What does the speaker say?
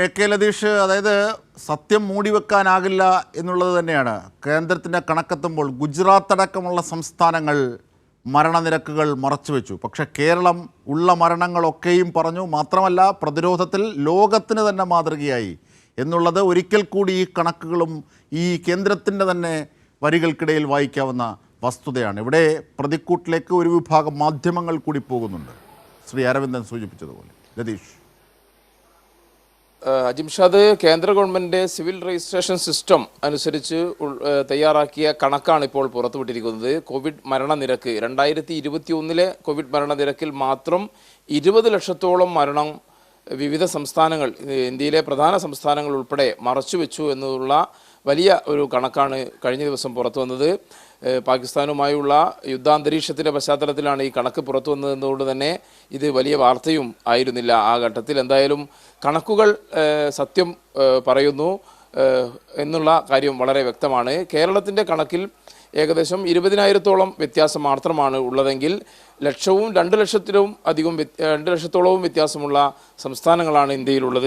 A K Latheesh അതായത് സത്യം മൂടിവെക്കാനാകില്ല എന്നുള്ളത് തന്നെയാണ്. കേന്ദ്രത്തിന്റെ കണക്കെത്തുമ്പോൾ ഗുജറാത്ത് അടക്കമുള്ള സംസ്ഥാനങ്ങൾ മരണനിരക്കുകൾ മറച്ചുവെച്ചു പക്ഷേ കേരളം ഉള്ള മരണങ്ങളൊക്കെയും പറഞ്ഞു. മാത്രമല്ല പ്രതിരോധത്തിൽ ലോകത്തിന് തന്നെ മാതൃകയായി എന്നുള്ളത് ഒരിക്കൽ കൂടി ഈ കണക്കുകളും ഈ കേന്ദ്രത്തിന്റെ തന്നെ വരികൾക്കിടയിൽ വായിക്കാവുന്ന വസ്തുതയാണ്. ഇവിടെ പ്രതിക്കൂട്ടിലേക്ക് ഒരു വിഭാഗം മാധ്യമങ്ങൾ കൂടി പോകുന്നുണ്ട്. ശ്രീ അരവിന്ദൻ സൂചിപ്പിച്ചതുപോലെ. ഏഹ് അജിംഷാദ് കേന്ദ്ര ഗവൺമെന്റ് സിവിൽ രജിസ്ട്രേഷൻ സിസ്റ്റം അനുസരിച്ച് തയ്യാറാക്കിയ കണക്കാണ് ഇപ്പോൾ പുറത്തുവിട്ടിരിക്കുന്നത്. കോവിഡ് മരണനിരക്ക് രണ്ടായിരത്തി ഇരുപത്തി ഒന്നിലെ കോവിഡ് മരണനിരക്കിൽ മാത്രം ഇരുപത് ലക്ഷത്തോളം മരണം വിവിധ സംസ്ഥാനങ്ങൾ ഇന്ത്യയിലെ പ്രധാന സംസ്ഥാനങ്ങൾ ഉൾപ്പെടെ മറച്ചുവെച്ചു എന്നുള്ള വലിയ ഒരു കണക്കാണ് കഴിഞ്ഞ ദിവസം പുറത്തു വന്നത്. പാകിസ്ഥാനുമായുള്ള യുദ്ധാന്തരീക്ഷത്തിന്റെ പശ്ചാത്തലത്തിലാണ് ഈ കണക്ക് പുറത്തു വന്നതെന്നുകൊണ്ട് തന്നെ ഇത് വലിയ വാർത്തയും ആയിരുന്നില്ല ആ ഘട്ടത്തിൽ. എന്തായാലും കണക്കുകൾ സത്യം പറയുന്നു എന്നുള്ള കാര്യം വളരെ വ്യക്തമാണ്. കേരളത്തിന്റെ കണക്കിൽ ഏകദേശം ഇരുപതിനായിരത്തോളം വ്യത്യാസം മാത്രമാണ് ഉള്ളതെങ്കിൽ ലക്ഷവും രണ്ട് ലക്ഷത്തിലും അധികം രണ്ട് ലക്ഷത്തോളവും വ്യത്യാസമുള്ള സംസ്ഥാനങ്ങളാണ് ഇന്ത്യയിലുള്ളത്.